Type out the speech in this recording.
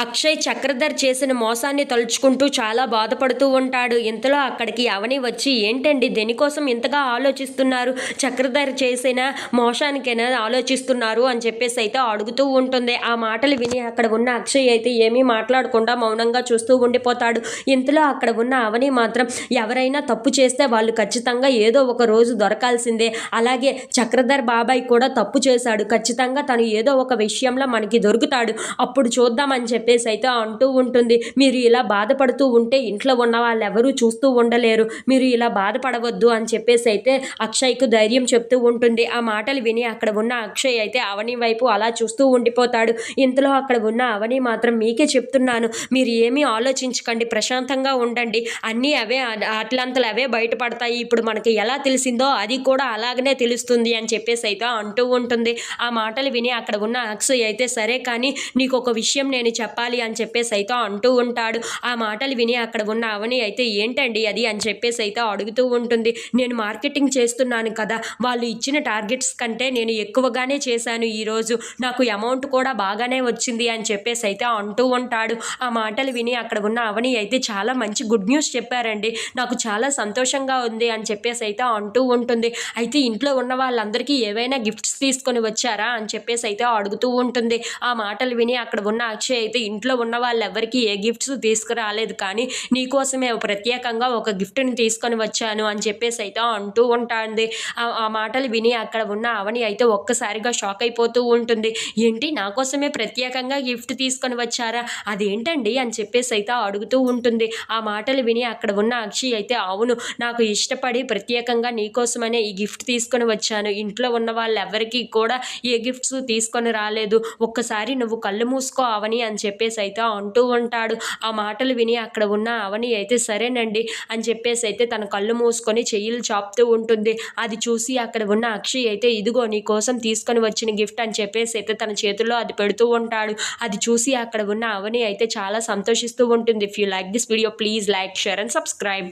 అక్షయ్ చక్రధర్ చేసిన మోసాన్ని తలుచుకుంటూ చాలా బాధపడుతూ ఉంటాడు. ఇంతలో అక్కడికి అవని వచ్చి ఏంటండి దేనికోసం ఇంతగా ఆలోచిస్తున్నారు? చక్రధర్ చేసిన మోసానికైనా ఆలోచిస్తున్నారు? అని చెప్పేసి అయితే అడుగుతూ ఉంటుంది. ఆ మాటలు విని అక్కడ ఉన్న అక్షయ్ అయితే ఏమీ మాట్లాడకుండా మౌనంగా చూస్తూ ఉండిపోతాడు. ఇంతలో అక్కడ ఉన్న అవని మాత్రం ఎవరైనా తప్పు చేస్తే వాళ్ళు ఖచ్చితంగా ఏదో ఒక రోజు దొరకాల్సిందే. అలాగే చక్రధర్ బాబాయ్ కూడా తప్పు చేశాడు. ఖచ్చితంగా తను ఏదో ఒక విషయంలో మనకి దొరుకుతాడు. అప్పుడు చూద్దామని చెప్పి చెప్పేసి అయితే అంటూ ఉంటుంది. మీరు ఇలా బాధపడుతూ ఉంటే ఇంట్లో ఉన్న వాళ్ళు ఎవరూ చూస్తూ ఉండలేరు. మీరు ఇలా బాధపడవద్దు అని చెప్పేసి అయితే అక్షయ్కు ధైర్యం చెప్తూ ఉంటుంది. ఆ మాటలు విని అక్కడ ఉన్న అక్షయ్ అయితే అవని వైపు అలా చూస్తూ ఉండిపోతాడు. ఇంతలో అక్కడ ఉన్న అవని మాత్రం మీకే చెప్తున్నాను. మీరు ఏమీ ఆలోచించకండి. ప్రశాంతంగా ఉండండి. అన్నీ అవే అట్లంతలు అవే బయటపడతాయి. ఇప్పుడు మనకి ఎలా తెలిసిందో అది కూడా అలాగనే తెలుస్తుంది అని చెప్పేసి అయితే అంటూ ఉంటుంది. ఆ మాటలు విని అక్కడ ఉన్న అక్షయ్ అయితే సరే కానీ నీకు ఒక విషయం నేను చెప్పాలి. అని చెప్పేసి అయితే అంటూ ఉంటాడు. ఆ మాటలు విని అక్కడ ఉన్న అవని అయితే ఏంటండి అది? అని చెప్పేసి అయితే అడుగుతూ ఉంటుంది. నేను మార్కెటింగ్ చేస్తున్నాను కదా వాళ్ళు ఇచ్చిన టార్గెట్స్ కంటే నేను ఎక్కువగానే చేశాను ఈరోజు నాకు అమౌంట్ కూడా బాగానే వచ్చింది అని చెప్పేసి అయితే అంటూ ఉంటాడు. ఆ మాటలు విని అక్కడ ఉన్న అవని అయితే చాలా మంచి గుడ్ న్యూస్ చెప్పారండి. నాకు చాలా సంతోషంగా ఉంది అని చెప్పేసి అయితే అంటూ ఉంటుంది. అయితే ఇంట్లో ఉన్న వాళ్ళందరికీ ఏవైనా గిఫ్ట్స్ తీసుకొని వచ్చారా? అని చెప్పేసి అయితే అడుగుతూ ఉంటుంది. ఆ మాటలు విని అక్కడ ఉన్న అక్షయ్ అయితే ఇంట్లో ఉన్న వాళ్ళెవ్వరికీ ఏ గిఫ్ట్స్ తీసుకురాలేదు. కానీ నీకోసమే ప్రత్యేకంగా ఒక గిఫ్ట్ని తీసుకొని వచ్చాను అని చెప్పేసి అయితే అంటూ ఉంటుంది. ఆ- మాటలు విని అక్కడ ఉన్న అవని అయితే ఒక్కసారిగా షాక్ అయిపోతూ ఉంటుంది. ఏంటి నా కోసమే ప్రత్యేకంగా గిఫ్ట్ తీసుకొని వచ్చారా? అదేంటండి అని చెప్పేసి అయితే అడుగుతూ ఉంటుంది. ఆ మాటలు విని అక్కడ ఉన్న అక్షయ్ అయితే అవును నాకు ఇష్టపడి ప్రత్యేకంగా నీకోసమనే ఈ గిఫ్ట్ తీసుకొని వచ్చాను. ఇంట్లో ఉన్న వాళ్ళెవ్వరికీ కూడా ఏ గిఫ్ట్స్ తీసుకొని రాలేదు. ఒక్కసారి నువ్వు కళ్ళు మూసుకో అవని అని చెప్పేసి అయితే అంటూ ఉంటాడు. ఆ మాటలు విని అక్కడ ఉన్న అవని అయితే సరేనండి అని చెప్పేసి అయితే తన కళ్ళు మూసుకొని చెయ్యిలు చాపుతూ ఉంటుంది. అది చూసి అక్కడ ఉన్న అక్షయ్ అయితే ఇదిగో నీ కోసం తీసుకొని వచ్చిన గిఫ్ట్ అని చెప్పేసి అయితే తన చేతుల్లో అది పెడుతూ ఉంటాడు. అది చూసి అక్కడ ఉన్న అవని అయితే చాలా సంతోషిస్తూ ఉంటుంది. If you like this video please like share and subscribe